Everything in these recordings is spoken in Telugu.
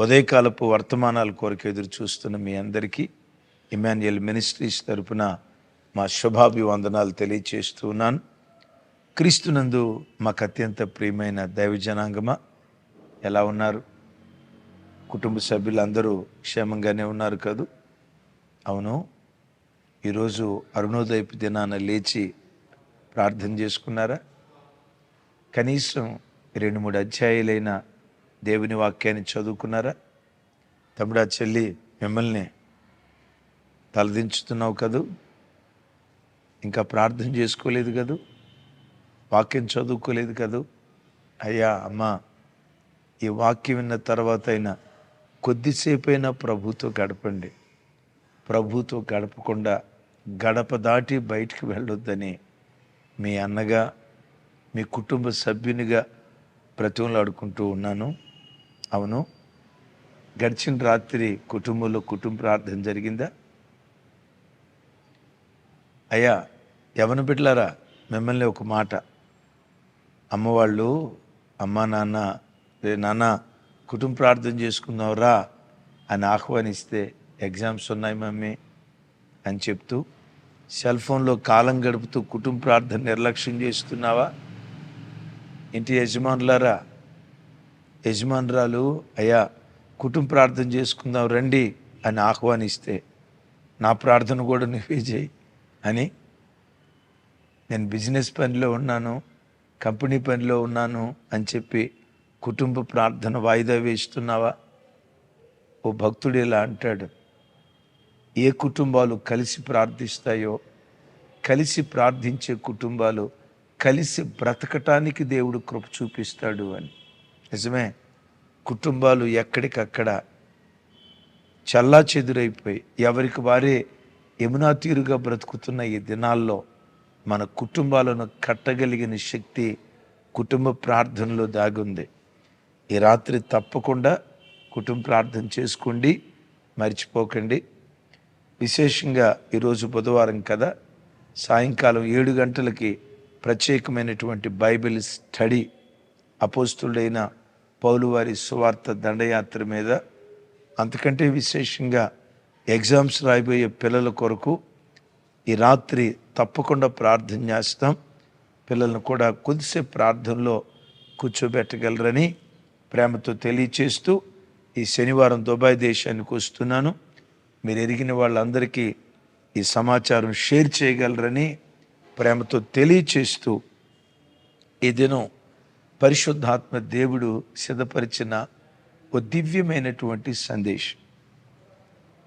ఉదయకాలపు వర్తమానాల కోరిక ఎదురు చూస్తున్న మీ అందరికీ ఇమాన్యుయల్ మినిస్ట్రీస్ తరపున మా శుభాభివందనాలు తెలియచేస్తూ ఉన్నాను. క్రీస్తునందు మాకు అత్యంత ప్రియమైన దైవ జనాంగమా ఎలా ఉన్నారు? కుటుంబ సభ్యులందరూ క్షేమంగానే ఉన్నారు కదూ? అవును ఈరోజు అరుణోదయపు దినాన లేచి ప్రార్థన చేసుకున్నారా? కనీసం రెండు మూడు అధ్యాయులైన దేవుని వాక్యాన్ని చదువుకున్నారా? తమ్ముడా చెల్లి మిమ్మల్ని తలదించుతున్నావు కదూ? ఇంకా ప్రార్థన చేసుకోలేదు కదూ? వాక్యం చదువుకోలేదు కదూ? అయ్యా అమ్మా ఈ వాక్యం విన్న తర్వాత అయినా కొద్దిసేపైనా ప్రభుతో గడపండి. ప్రభుతో గడపకుండా గడప దాటి బయటికి వెళ్ళొద్దని మీ అన్నగా మీ కుటుంబ సభ్యునిగా బ్రతిమలాడుకుంటూ ఉన్నాను. అవును. గడిచిన రాత్రి కుటుంబంలో కుటుంబ ప్రార్థన జరిగిందా? అయ్యా యవన పెట్టలారా మిమ్మల్ని ఒక మాట. అమ్మవాళ్ళు అమ్మ నాన్న రే నాన్న కుటుంబ ప్రార్థన చేసుకుందాంరా అని ఆహ్వానిస్తే ఎగ్జామ్స్ ఉన్నాయి మమ్మీ అని చెప్తూ సెల్ ఫోన్లో కాలం గడుపుతూ కుటుంబ ప్రార్థన నిర్లక్ష్యం చేస్తున్నావా? ఇంటి యజమానులారా యజమానురాలు అయ్యా కుటుంబ ప్రార్థన చేసుకుందాం రండి అని ఆహ్వానిస్తే నా ప్రార్థన కూడా నువ్వే చేయి అని నేను బిజినెస్ పనిలో ఉన్నాను కంపెనీ పనిలో ఉన్నాను అని చెప్పి కుటుంబ ప్రార్థన వాయిదా వేస్తున్నావా? ఓ భక్తుడు ఇలా అంటాడు ఏ కుటుంబాలు కలిసి ప్రార్థిస్తాయో కలిసి ప్రార్థించే కుటుంబాలు కలిసి బ్రతకటానికి దేవుడు కృప చూపిస్తాడు అని. నిజమే. కుటుంబాలు ఎక్కడికక్కడ చల్లా చెదురైపోయి ఎవరికి వారే యమునా తీరుగా బ్రతుకుతున్న ఈ దినాల్లో మన కుటుంబాలను కట్టగలిగిన శక్తి కుటుంబ ప్రార్థనలో దాగుంది. ఈ రాత్రి తప్పకుండా కుటుంబ ప్రార్థన చేసుకోండి మర్చిపోకండి. విశేషంగా ఈరోజు బుధవారం కదా సాయంకాలం ఏడు గంటలకి ప్రత్యేకమైనటువంటి బైబిల్ స్టడీ అపోస్తుడైన పౌలువారి సువార్త దండయాత్ర మీద అంతకంటే విశేషంగా ఎగ్జామ్స్ రాయబోయే పిల్లల కొరకు ఈ రాత్రి తప్పకుండా ప్రార్థన చేస్తాం. పిల్లలను కూడా కొద్దిసేపు ప్రార్థనలో కూర్చోబెట్టగలరని ప్రేమతో తెలియచేస్తూ ఈ శనివారం దుబాయ్ దేశానికి వస్తున్నాను. మీరు ఎరిగిన వాళ్ళందరికీ ఈ సమాచారం షేర్ చేయగలరని ప్రేమతో తెలియచేస్తూ ఈ దినం పరిశుద్ధాత్మ దేవుడు సిద్ధపరిచిన ఓ దివ్యమైనటువంటి సందేశం.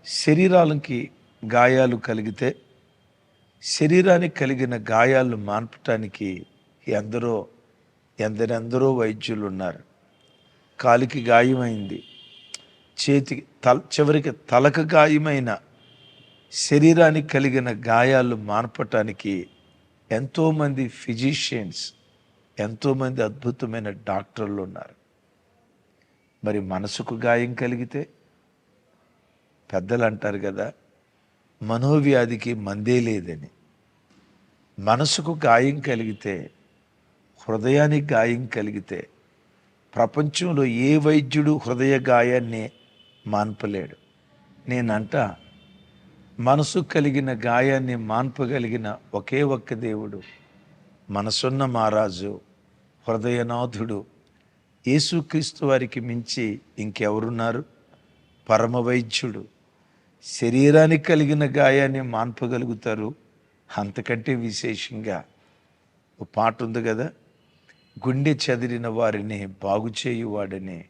శరీరాలకి గాయాలు కలిగితే శరీరానికి కలిగిన గాయాలను మాన్పటానికి ఎందరో ఎందరెందరో వైద్యులు ఉన్నారు. కాలికి గాయమైంది. చేతికి తల చివరికి తలకు గాయమైన శరీరానికి కలిగిన గాయాలు మాన్పటానికి ఎంతోమంది ఫిజిషియన్స్ ఎంతోమంది అద్భుతమైన డాక్టర్లు ఉన్నారు. మరి మనసుకు గాయం కలిగితే పెద్దలు అంటారు కదా మనోవ్యాధికి మందే లేదని. మనసుకు గాయం కలిగితే హృదయానికి గాయం కలిగితే ప్రపంచంలో ఏ వైద్యుడు హృదయ గాయాన్ని మాన్పలేడు. నేనంట మనసు కలిగిన గాయాన్ని మాన్పగలిగిన ఒకే ఒక్క దేవుడు మనసున్న మహారాజు హృదయనాథుడు యేసుక్రీస్తు వారికి మించి ఇంకెవరున్నారు? పరమ వైద్యుడు శరీరానికి కలిగిన గాయాన్ని మాన్పగలుగుతారు. అంతకంటే విశేషంగా ఒక పాట ఉంది కదా గుండె చెదిరిన వారిని బాగు చేయువాడని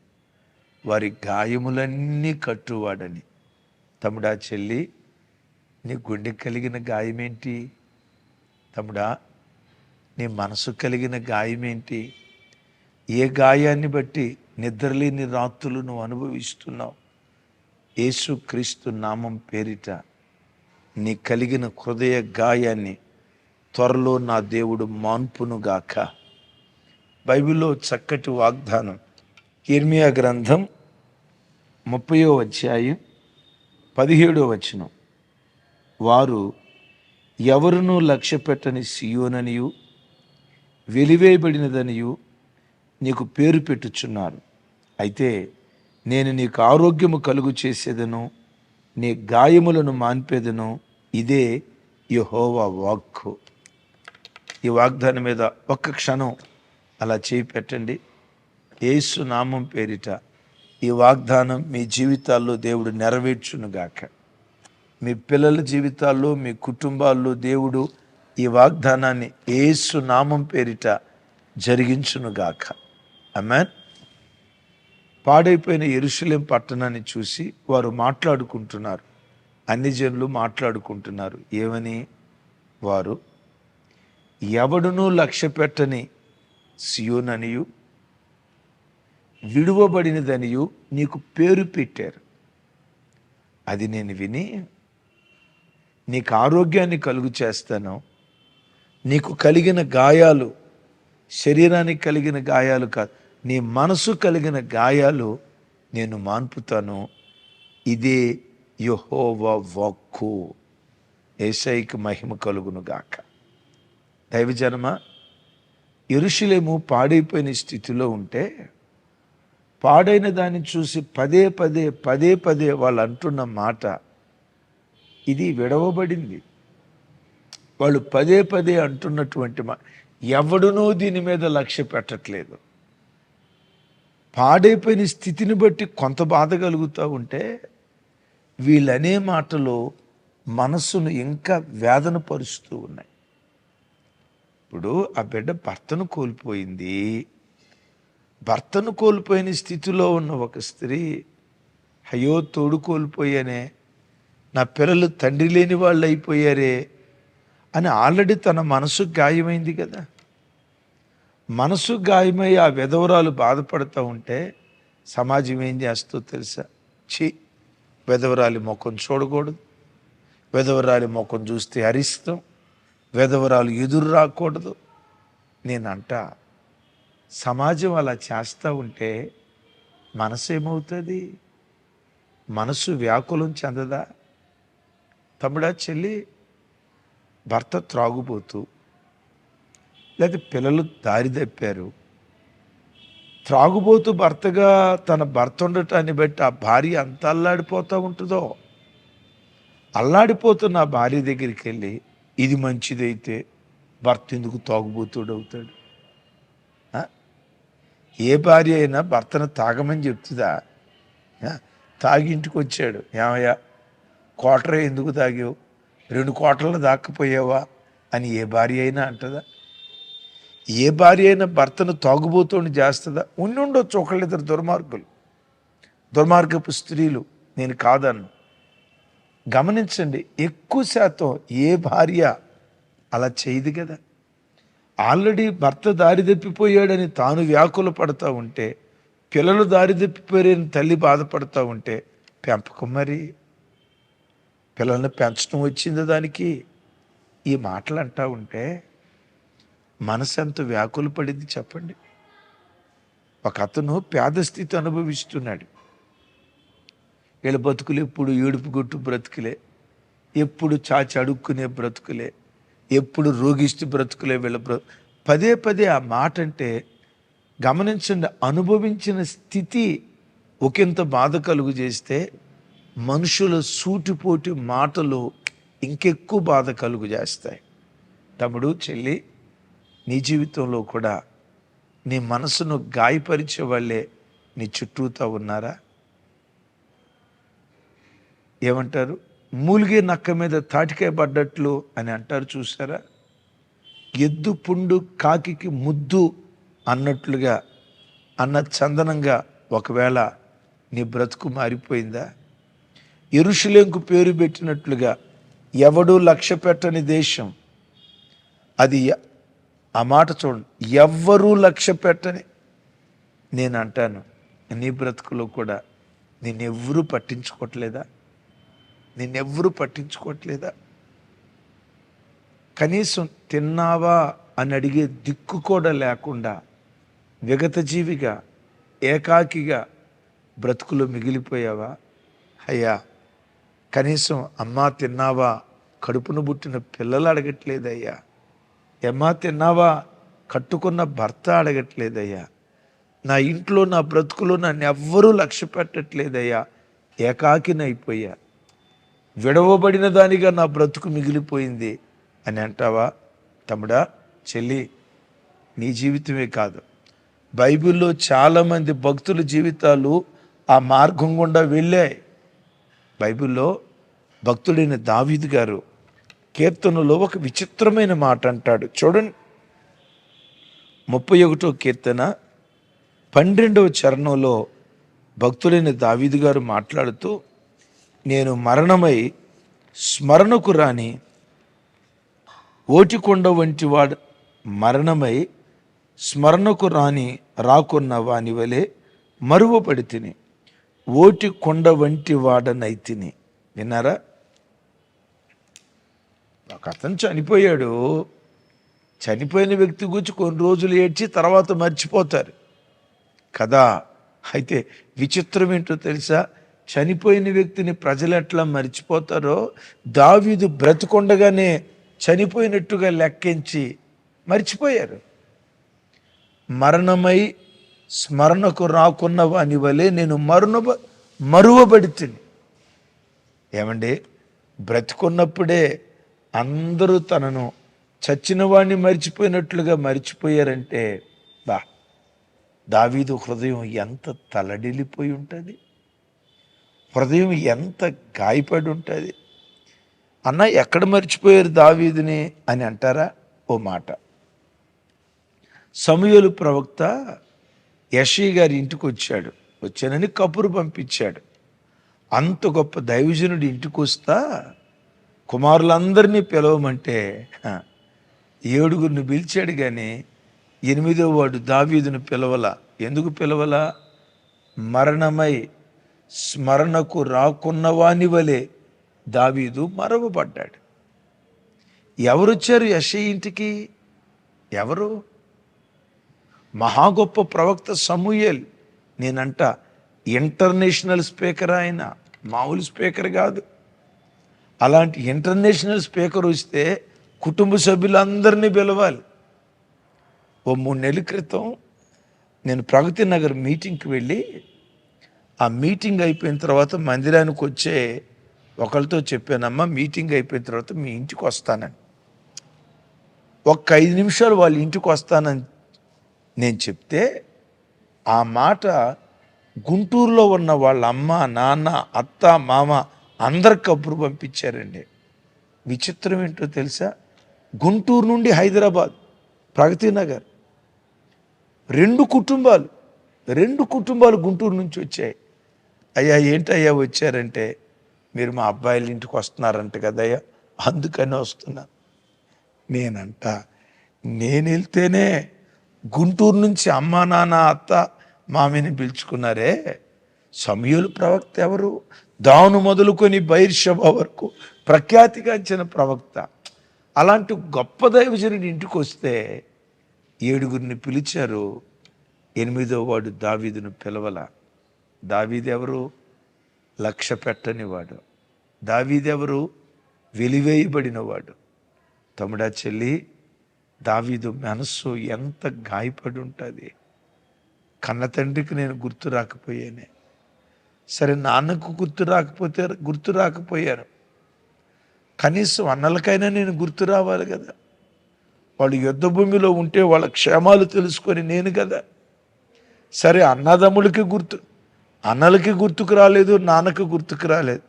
వారి గాయములన్నీ కట్టువాడని. తమ్ముడా చెల్లి నీ గుండె కలిగిన గాయమేంటి? తమ్ముడా నీ మనసు కలిగిన గాయమేంటి? ఏ గాయాన్ని బట్టి నిద్రలేని రాత్రులు నువ్వు అనుభవిస్తున్నావు? యేసుక్రీస్తు నామం పేరిట నీ కలిగిన హృదయ గాయాన్ని త్వరలో నా దేవుడు మాన్పునుగాక బైబిల్లో చక్కటి వాగ్దానం. ఇర్మియా గ్రంథం ముప్పయో అధ్యాయం పదిహేడో వచనం. వారు ఎవరునూ లక్ష్య పెట్టని సియోననియు వెలివేయబడినదనియు నీకు పేరు పెట్టుచున్నారు అయితే నేను నీకు ఆరోగ్యము కలుగు చేసేదను నీ గాయములను మాన్పేదను ఇదే యహోవా వాక్కు. ఈ వాగ్దానం మీద ఒక్క క్షణం అలా చేయి పెట్టండి. యేసు నామం పేరిట ఈ వాగ్దానం మీ జీవితాల్లో దేవుడు నెరవేర్చునుగాక. మీ పిల్లల జీవితాల్లో మీ కుటుంబాల్లో దేవుడు ఈ వాగ్దానాన్ని ఏసు నామం పేరిట జరిగించునుగాక. అమెన్ పాడైపోయిన ఎరుశలేం పట్టణాన్ని చూసి వారు మాట్లాడుకుంటున్నారు. అన్ని జనులు మాట్లాడుకుంటున్నారు. ఏమని? వారు ఎవడునూ లక్ష్య పెట్టని సియోననియు విడువబడినదనియు నీకు పేరు పెట్టారు. అది నేను విని నీకు ఆరోగ్యాన్ని కలుగు చేస్తాను. నీకు కలిగిన గాయాలు శరీరానికి కలిగిన గాయాలు కాదు. నీ మనసు కలిగిన గాయాలు నేను మాన్పుతాను. ఇదే యహోవా వాక్కు. ఏసైకి మహిమ కలుగును గాక. దైవజనమ ఇరుషులేము పాడైపోయిన స్థితిలో ఉంటే పాడైన దాన్ని చూసి పదే పదే పదే పదే వాళ్ళు అంటున్న మాట ఇది విడవబడింది. వాళ్ళు పదే పదే అంటున్నటువంటి మా ఎవడునూ దీని మీద లక్ష్య పెట్టట్లేదు. పాడైపోయిన స్థితిని బట్టి కొంత బాధ కలుగుతూ ఉంటే వీళ్ళనే మాటలు మనస్సును ఇంకా వేదన పరుస్తూ ఉన్నాయి. ఇప్పుడు ఆ బిడ్డ భర్తను కోల్పోయింది. భర్తను కోల్పోయిన స్థితిలో ఉన్న ఒక స్త్రీ అయ్యో తోడు కోల్పోయానే నా పిల్లలు తండ్రి లేని వాళ్ళు అయిపోయారే అని ఆల్రెడీ తన మనసు గాయమైంది కదా. మనసు గాయమై ఆ విధవరాలు బాధపడుతూ ఉంటే సమాజం ఏం చేస్తో తెలుసా? ఛీ విధవరాలి ముఖం చూడకూడదు. విధవరాలి ముఖం చూస్తే అరిస్తాం విధవరాలు ఎదురు రాకూడదు. నేనంట సమాజం అలా చేస్తూ ఉంటే మనసు ఏమవుతుంది మనసు వ్యాకులం చెందదా? తమ్ముడా చెల్లి భర్త త్రాగుపోతూ లేకపోతే పిల్లలు దారి తప్పారు. త్రాగుబోతూ భర్తగా తన భర్త ఉండటాన్ని బట్టి ఆ భార్య అంత అల్లాడిపోతూ ఉంటుందో. అల్లాడిపోతున్న ఆ భార్య దగ్గరికి వెళ్ళి ఇది మంచిదైతే భర్త ఎందుకు తాగుబోతుడు అవుతాడు ఏ భార్య అయినా భర్తను తాగమని చెప్తుందా? తాగి ఇంటికి వచ్చాడు. ఏమయ్యా? కోటరే ఎందుకు తాగావు? రెండు కోటలను దాక్కపోయావా అని ఏ భార్య అయినా అంటదా? ఏ భార్య అయినా భర్తను తాగుబోతోని చేస్తుందా? ఉండి ఉండొచ్చు ఒకళ్ళిద్దరు దుర్మార్గులు. దుర్మార్గపు స్త్రీలు నేను కాదన్ను. గమనించండి ఎక్కువ శాతం ఏ భార్య అలా చేయదు కదా? ఆల్రెడీ భర్త దారి తప్పిపోయాడని తాను వ్యాకుల పడతా ఉంటే పిల్లలు దారి తప్పిపోయారని తల్లి బాధపడతా ఉంటే పెంపకం మరి పిల్లల్ని పెంచడం వచ్చింది దానికి. ఈ మాటలు అంటా ఉంటే మనసు ఎంత వ్యాకులు పడింది చెప్పండి. ఒక అతను పేద స్థితి అనుభవిస్తున్నాడు. వీళ్ళ బతుకులు ఎప్పుడు ఏడుపుగొట్టు బ్రతుకులే. ఎప్పుడు చాచి అడుక్కునే బ్రతుకులే. ఎప్పుడు రోగిష్టి బ్రతుకులే వీళ్ళ బ్ర. పదే పదే ఆ మాట అంటే గమనించండి అనుభవించిన స్థితి ఒకంత బాధ కలుగు చేస్తే మనుషుల సూటిపోటి మాటలు ఇంకెక్కువ బాధ కలుగు చేస్తాయి తమ్ముడు చెల్లి నీ జీవితంలో కూడా నీ మనసును గాయపరిచే వాళ్ళే నీ చుట్టూతో ఉన్నారా? ఏమంటారు? మూలిగే నక్క మీద తాటికాయ పడ్డట్లు అని అంటారు చూసారా? ఎద్దు పుండు కాకికి ముద్దు అన్నట్లుగా అన్న చందనంగా ఒకవేళ నీ బ్రతుకు మారిపోయిందా? ఎరుషులేంకు పేరు పెట్టినట్లుగా ఎవడూ లక్ష్య పెట్టని దేశం. అది ఆ మాట చూడండి. ఎవ్వరూ లక్ష్య పెట్టని నేను అంటాను. నీ బ్రతుకులో కూడా నిన్నెవ్వరూ పట్టించుకోవట్లేదా? నిన్నెవ్వరూ పట్టించుకోవట్లేదా? కనీసం తిన్నావా అని అడిగే దిక్కు కూడా లేకుండా విగతజీవిగా ఏకాకిగా బ్రతుకులో మిగిలిపోయావా? అయ్యా కనీసం అమ్మా తిన్నావా? కడుపును పుట్టిన పిల్లలు అడగట్లేదయ్యా. ఎమ్మా తిన్నావా? కట్టుకున్న భర్త అడగట్లేదయ్యా. నా ఇంట్లో నా బ్రతుకులో నన్ను ఎవ్వరూ లక్ష్య పెట్టట్లేదయ్యా. ఏకాకినైపోయా. విడవబడిన దానిగా నా బ్రతుకు మిగిలిపోయింది అని అంటావా? తమ్ముడా చెల్లి నీ జీవితమే కాదు. బైబిల్లో చాలామంది భక్తుల జీవితాలు ఆ మార్గం గుండా వెళ్ళాయి. బైబిల్లో భక్తుడైన దావీదు గారు కీర్తనలో ఒక విచిత్రమైన మాట అంటాడు. చూడండి. ముప్పై ఒకటో కీర్తన పన్నెండవ చరణంలో భక్తుడైన దావీదు గారు మాట్లాడుతూ నేను మరణమై స్మరణకు రాని ఓటికొండ వంటి వాడు మరణమై స్మరణకు రాని రాకున్న వాని వలె మరువపడి తిని ఓటి కొండ వంటి వాడనైతిని విన్నారా? ఒక అతను చనిపోయాడు. చనిపోయిన వ్యక్తి గురించి కొన్ని రోజులు ఏడ్చి తర్వాత మర్చిపోతారు. కదా? అయితే విచిత్రం ఏంటో తెలుసా? చనిపోయిన వ్యక్తిని ప్రజలు ఎట్లా మర్చిపోతారో దావీదు బ్రతికొండగానే చనిపోయినట్టుగా లెక్కించి మర్చిపోయారు. మరణమై స్మరణకు రాకున్న వాని వలె నేను మరుణ మరువబడితిని. ఏమండి? బ్రతికున్నప్పుడే అందరూ తనను చచ్చిన వాడిని మర్చిపోయినట్లుగా మర్చిపోయారంటే బా దావీదు హృదయం ఎంత తలడిల్లిపోయి ఉంటుంది? హృదయం ఎంత గాయపడి ఉంటుంది? అన్న ఎక్కడ మర్చిపోయారు దావీదుని అని అంటారా? ఓ మాట. సమయలు ప్రవక్త యషీ గారి ఇంటికి వచ్చాడు వచ్చానని కబురు పంపించాడు. అంత గొప్ప దైవజనుడి ఇంటికి వస్తా కుమారులందరినీ పిలవమంటే ఏడుగురిని పిలిచాడు కానీ ఎనిమిదో వాడు దావీదును పిలవల. ఎందుకు పిలవల? మరణమై స్మరణకు రాకున్నవాని వలె దావీదు మరవబడ్డాడు. ఎవరొచ్చారు యశ ఇంటికి? ఎవరు? మహా గొప్ప ప్రవక్త సమూయేల్. నేనంట ఇంటర్నేషనల్ స్పీకర్ ఆయన. మామూలు స్పీకర్ కాదు. అలాంటి ఇంటర్నేషనల్ స్పీకర్ వస్తే కుటుంబ సభ్యులందరినీ పిలవాలి. ఓ మూడు నెలల క్రితం నేను ప్రగతి నగర్ మీటింగ్కి వెళ్ళి ఆ మీటింగ్ అయిపోయిన తర్వాత మందిరానికి వచ్చే ఒకరితో చెప్పానమ్మా మీటింగ్ అయిపోయిన తర్వాత మీ ఇంటికి వస్తానని. ఒక్క ఐదు నిమిషాలు వాళ్ళ ఇంటికి వస్తానని నేను చెప్తే ఆ మాట గుంటూరులో ఉన్న వాళ్ళ అమ్మ నాన్న అత్త మామ అందరు కబురు పంపించారండి. విచిత్రం ఏంటో తెలుసా? గుంటూరు నుండి హైదరాబాద్ ప్రగతి నగర్. రెండు కుటుంబాలు రెండు కుటుంబాలు గుంటూరు నుంచి వచ్చాయి. అయ్యా ఏంటయ్యా వచ్చారంటే మీరు మా అబ్బాయిల ఇంటికి వస్తున్నారంట కదయ్యా అందుకని వస్తున్నా. నేనంట నేను వెళ్తేనే గుంటూరు నుంచి అమ్మ నాన్న అత్త మామిని పిలుచుకున్నారే. సమయులు ప్రవక్త ఎవరు? దాను మొదలుకొని బైర్షభ వరకు ప్రఖ్యాతిగాంచిన ప్రవక్త. అలాంటి గొప్ప దైవజనుడి ఇంటికి వస్తే ఏడుగురిని పిలిచారు. ఎనిమిదో వాడు దావీదును పిలవల. దావీదెవరు లక్ష్య పెట్టని వాడు. దావీదెవరు వెలివేయబడినవాడు తమ్ముడా చెల్లి దావీదు మనస్సు ఎంత గాయపడి ఉంటుంది. కన్న తండ్రికి నేను గుర్తు రాకపోయానే. సరే నాన్నకు గుర్తు రాకపోతే గుర్తు రాకపోయాను కనీసం అన్నలకైనా నేను గుర్తు రావాలి కదా. వాళ్ళు యుద్ధ భూమిలో ఉంటే వాళ్ళ క్షేమాలు తెలుసుకొని నేను కదా. సరే అన్నదమ్ములకి గుర్తు అన్నలకి గుర్తుకు రాలేదు నాన్నకి గుర్తుకు రాలేదు.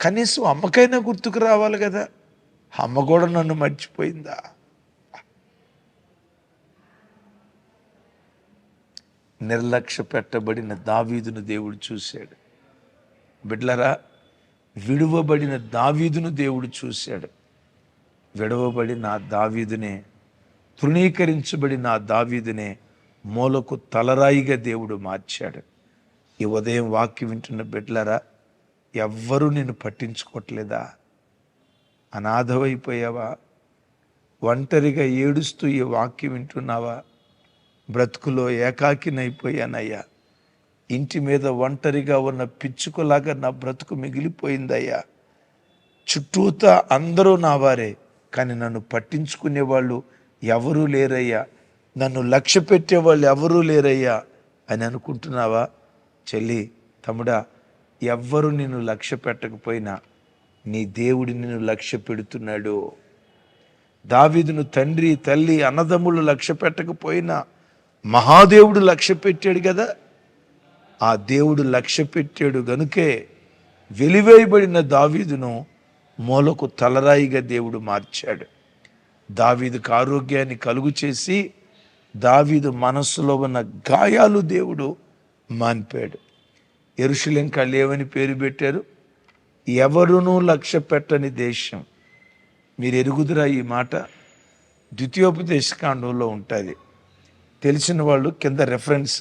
కనీసం అమ్మకైనా గుర్తుకు రావాలి కదా. అమ్మ కూడా నన్ను మర్చిపోయిందా? నిర్లక్ష్య పెట్టబడిన దావీదును దేవుడు చూశాడు. బిడ్లరా విడువబడిన దావీదును దేవుడు చూశాడు. విడవబడి నా దావీదునే తృణీకరించబడి నా దావీదునే మూలకు తలరాయిగా దేవుడు మార్చాడు. ఈ ఉదయం వాక్యం వింటున్న బిడ్లరా ఎవ్వరూ నిన్ను పట్టించుకోవట్లేదా? అనాథవైపోయావా? ఒంటరిగా ఏడుస్తూ ఈ వాక్యం వింటున్నావా? బ్రతుకులో ఏకాకినైపోయానయ్యా. ఇంటి మీద ఒంటరిగా ఉన్న పిచ్చుకలాగా నా బ్రతుకు మిగిలిపోయిందయ్యా. చుట్టూతా అందరూ నా వారే కానీ నన్ను పట్టించుకునే వాళ్ళు ఎవరూ లేరయ్యా. నన్ను లక్ష్య పెట్టే వాళ్ళు ఎవరూ లేరయ్యా అని అనుకుంటున్నావా? చెల్లి తమ్ముడా ఎవ్వరు నిన్ను లక్ష్య పెట్టకపోయినా నీ దేవుడు నిన్ను లక్ష్య పెడుతున్నాడు. దావీదును తండ్రి తల్లి అన్నదమ్ములు లక్ష్య పెట్టకపోయినా మహాదేవుడు లక్ష్య పెట్టాడు కదా. ఆ దేవుడు లక్ష్య పెట్టాడు గనుకే వెలివేయబడిన దావీదును మూలకు తలరాయిగా దేవుడు మార్చాడు. దావీదుకు ఆరోగ్యాన్ని కలుగు చేసి దావీదు మనస్సులో ఉన్న గాయాలు దేవుడు మాన్పాడు. ఎరుషులేం లేవని ఏమని పేరు పెట్టారు. ఎవరునూ లక్ష్య పెట్టని దేశం. మీరు ఎరుగుదురా ఈ మాట? ద్వితీయోపదేశకాండంలో ఉంటుంది. తెలిసిన వాళ్ళు కింద రెఫరెన్స్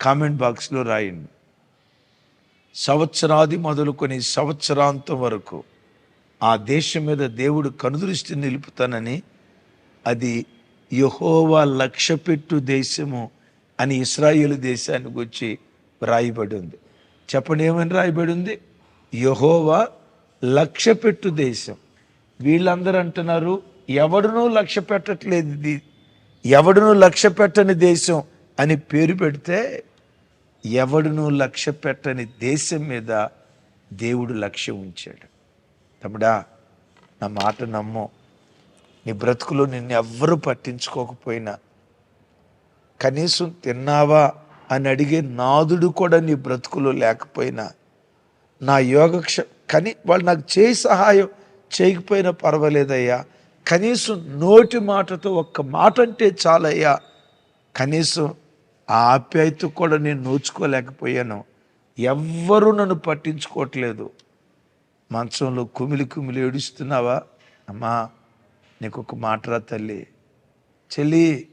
కామెంట్ బాక్స్లో రాయండి. సంవత్సరాది మొదలుకొని సంవత్సరాంతం వరకు ఆ దేశం మీద దేవుడు కనుదృష్టి నిలుపుతానని అది యహోవా లక్ష్యపెట్టు దేశము అని ఇస్రాయేల్ దేశానికి వచ్చి రాయబడి ఉంది చెప్పండి ఏమని రాయబడి ఉంది యహోవా లక్ష్యపెట్టు దేశం. వీళ్ళందరూ అంటున్నారు ఎవడనూ లక్ష్య పెట్టట్లేదు ఇది ఎవడును లక్ష్య పెట్టని దేశం అని పేరు పెడితే ఎవడును లక్ష్య పెట్టని దేశం మీద దేవుడు లక్ష్యం ఉంచాడు. తమ్ముడా నా మాట నమ్ము. నీ బ్రతుకులో నిన్ను ఎవ్వరూ పట్టించుకోకపోయినా కనీసం తిన్నావా అని అడిగే నాదుడు కూడా నీ బ్రతుకులో లేకపోయినా నా యోగక్ష కని వాళ్ళు నాకు చేయి సహాయం చేయకపోయినా పర్వాలేదయ్యా. కనీసం నోటి మాటతో ఒక్క మాట అంటే చాలయ్యా. కనీసం ఆ ఆప్యాయత కూడా నేను నోచుకోలేకపోయాను. ఎవ్వరూ నన్ను పట్టించుకోవట్లేదు. మంచంలో కుమిలి కుమిలి ఏడుస్తున్నావా? అమ్మా నీకు ఒక మాటరా తల్లి. చెల్లి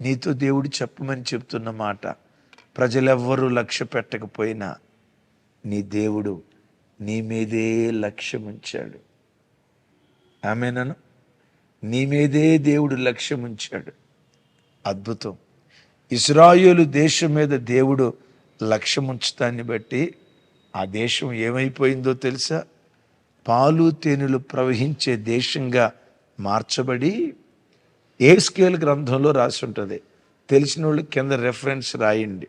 నీతో దేవుడు చెప్పమని చెప్తున్న మాట. ప్రజలెవ్వరూ లక్ష్య పెట్టకపోయినా నీ దేవుడు నీ మీదే లక్ష్యం ఉంచాడు ఆమెనను? నీ మీదే దేవుడు లక్ష్యం ఉంచాడు. అద్భుతం. ఇస్రాయేలు దేశం మీద దేవుడు లక్ష్యం ఉంచుతాన్ని బట్టి ఆ దేశం ఏమైపోయిందో తెలుసా? పాలు తేనెలు ప్రవహించే దేశంగా మార్చబడి ఏ స్కేల్ గ్రంథంలో రాసి ఉంటుంది తెలిసిన వాళ్ళు కింద రెఫరెన్స్ రాయండి.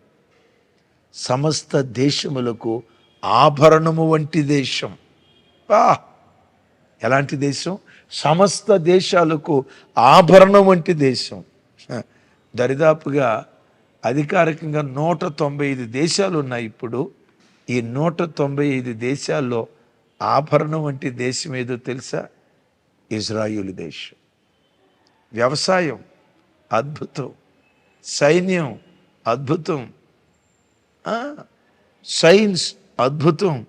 సమస్త దేశములకు ఆభరణము వంటి దేశం. ఆ ఎలాంటి దేశం? సమస్త దేశాలకు ఆభరణం వంటి దేశం. దరిదాపుగా అధికారికంగా నూట తొంభై ఐదు దేశాలు ఉన్నాయి ఇప్పుడు. ఈ నూట తొంభై ఐదు దేశాల్లో ఆభరణం వంటి దేశం ఏదో తెలుసా? ఇజ్రాయిల్ దేశం. వ్యవసాయం అద్భుతం. సైన్యం అద్భుతం. సైన్స్ అద్భుతం.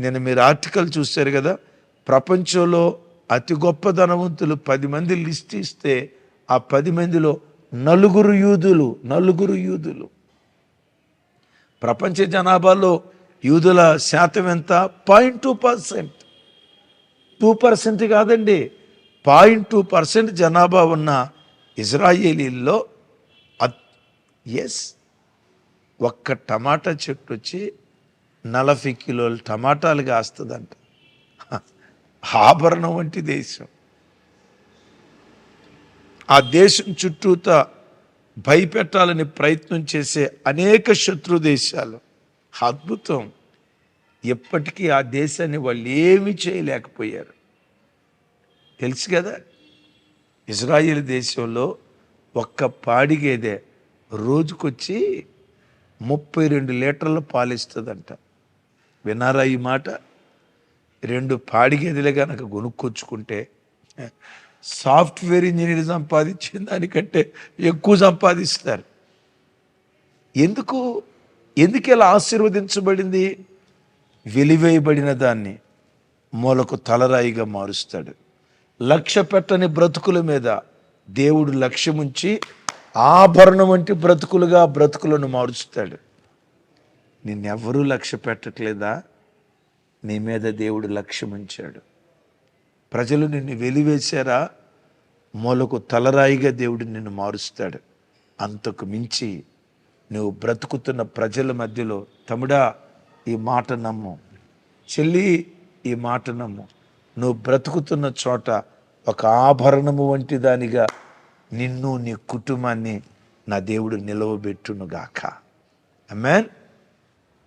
నేను మీరు ఆర్టికల్ చూశారు కదా? ప్రపంచంలో అతి గొప్ప ధనవంతులు పది మంది లిస్ట్ ఇస్తే ఆ పది మందిలో నలుగురు యూదులు నలుగురు యూదులు. ప్రపంచ జనాభాలో యూదుల శాతం ఎంత? Point two percent. Two percent కాదండి పాయింట్ టూ పర్సెంట్ జనాభా ఉన్న ఇజ్రాయేలీల్లో ఎస్ ఒక్క టమాటా చెట్టు వచ్చి నలభై కిలోల టమాటాలు కాస్తుందంట. ఆభరణం వంటి దేశం. ఆ దేశం చుట్టూత భయపెట్టాలని ప్రయత్నం చేసే అనేక శత్రు దేశాలు. అద్భుతం. ఎప్పటికీ ఆ దేశాన్ని వాళ్ళు ఏమి చేయలేకపోయారు. తెలుసు కదా? ఇజ్రాయిల్ దేశంలో ఒక్క పాడిగేదే రోజుకొచ్చి ముప్పై రెండు లీటర్ల పాలిస్తుందంట. వినారా ఈ మాట? రెండు పాడి గేదెలు కనుక కొనుక్కొచ్చుకుంటే సాఫ్ట్వేర్ ఇంజనీర్ సంపాదించిన దానికంటే ఎక్కువ సంపాదిస్తారు. ఎందుకు ఎందుకు ఇలా ఆశీర్వదించబడింది? వెలివేయబడిన దాన్ని మూలకు తలరాయిగా మారుస్తాడు. లక్ష్య పెట్టని బ్రతుకుల మీద దేవుడు లక్ష్యముంచి ఆభరణం వంటి బ్రతుకులుగా బ్రతుకులను మారుస్తాడు. నిన్నెవరూ లక్ష్య పెట్టట్లేదా? నీ మీద దేవుడు లక్ష్యం ఉంచాడు ప్రజలు నిన్ను వెలివేశారా? మూలకు తలరాయిగా దేవుడు నిన్ను మారుస్తాడు. అంతకు మించి నువ్వు బ్రతుకుతున్న ప్రజల మధ్యలో తమ్ముడా ఈ మాట నమ్ము. చెల్లి ఈ మాట నమ్ము. నువ్వు బ్రతుకుతున్న చోట ఒక ఆభరణము వంటి దానిగా నిన్ను నీ కుటుంబాన్ని నా దేవుడు నిలవబెట్టునుగాక. అమ్మాన్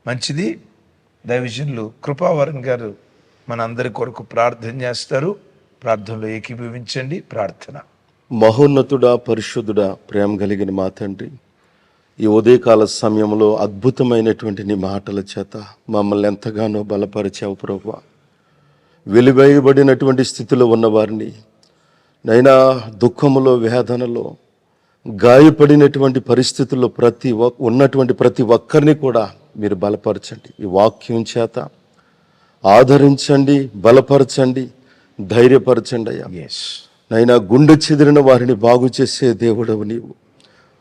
మంచిది? దైవజనులు కృపావరణ్ గారు మన అందరి కొరకు ప్రార్థన చేస్తారు. ప్రార్థనలో ఏకీభవించండి. ప్రార్థన. మహోన్నతుడా పరిశుద్ధుడా ప్రేమ కలిగిన మా తండ్రి ఈ ఉదయకాల సమయంలో అద్భుతమైనటువంటి నీ మాటల చేత మమ్మల్ని ఎంతగానో బలపరిచావు ప్రభు వెలివేయబడినటువంటి స్థితిలో ఉన్నవారిని నైనా దుఃఖములో వేదనలో గాయపడినటువంటి పరిస్థితుల్లో ప్రతి ఒక్- ఉన్నటువంటి ప్రతి ఒక్కరిని కూడా మీరు బలపరచండి. ఈ వాక్యం చేత ఆదరించండి బలపరచండి ధైర్యపరచండి అయ్యా. నైనా గుండె చెదిరిన వారిని బాగు చేసే దేవుడవు నీవు.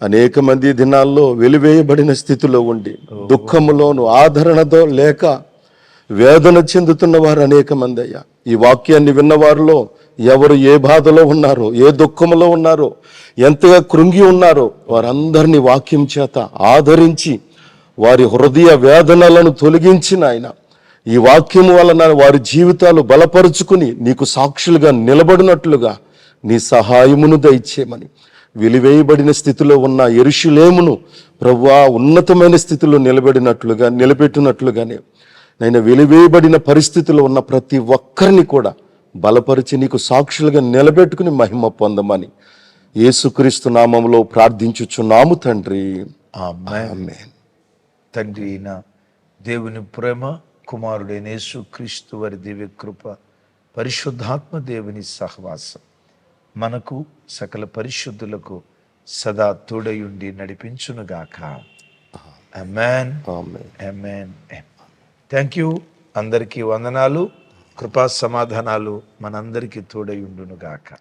అనేక మంది దినాల్లో వెలివేయబడిన స్థితిలో ఉండి దుఃఖములోను ఆదరణతో లేక వేదన చెందుతున్న వారు అనేక మంది అయ్యా. ఈ వాక్యాన్ని విన్నవారిలో ఎవరు ఏ బాధలో ఉన్నారో ఏ దుఃఖములో ఉన్నారో ఎంతగా కృంగి ఉన్నారో వారందరినీ వాక్యం చేత ఆదరించి వారి హృదయ వేదనలను తొలగించిన ఆయన. ఈ వాక్యము వలన వారి జీవితాలు బలపరుచుకుని నీకు సాక్షులుగా నిలబడినట్లుగా నీ సహాయమును దయచేయమని. వెలివేయబడిన స్థితిలో ఉన్న ఎరుషులేమును ప్రభువా ఉన్నతమైన స్థితిలో నిలబడినట్లుగా నిలబెట్టినట్లుగానే. నేను వెలివేయబడిన పరిస్థితిలో ఉన్న ప్రతి ఒక్కరిని కూడా బలపరిచి నీకు సాక్షులుగా నిలబెట్టుకుని మహిమ పొందమని. యేసుక్రీస్తు నామములో ప్రార్థించుచున్నాము తండ్రి. ఆమేన్. తండ్రి అయిన దేవుని ప్రేమ కుమారుడైన యేసు క్రీస్తు వారి దివ్య కృప పరిశుద్ధాత్మ దేవుని సహవాసం మనకు సకల పరిశుద్ధులకు సదా తోడయుండి నడిపించునుగాక. అమెన్. అమెన్ థ్యాంక్ యూ అందరికీ వందనాలు. కృపా సమాధానాలు మనందరికీ తోడయుండునుగాక.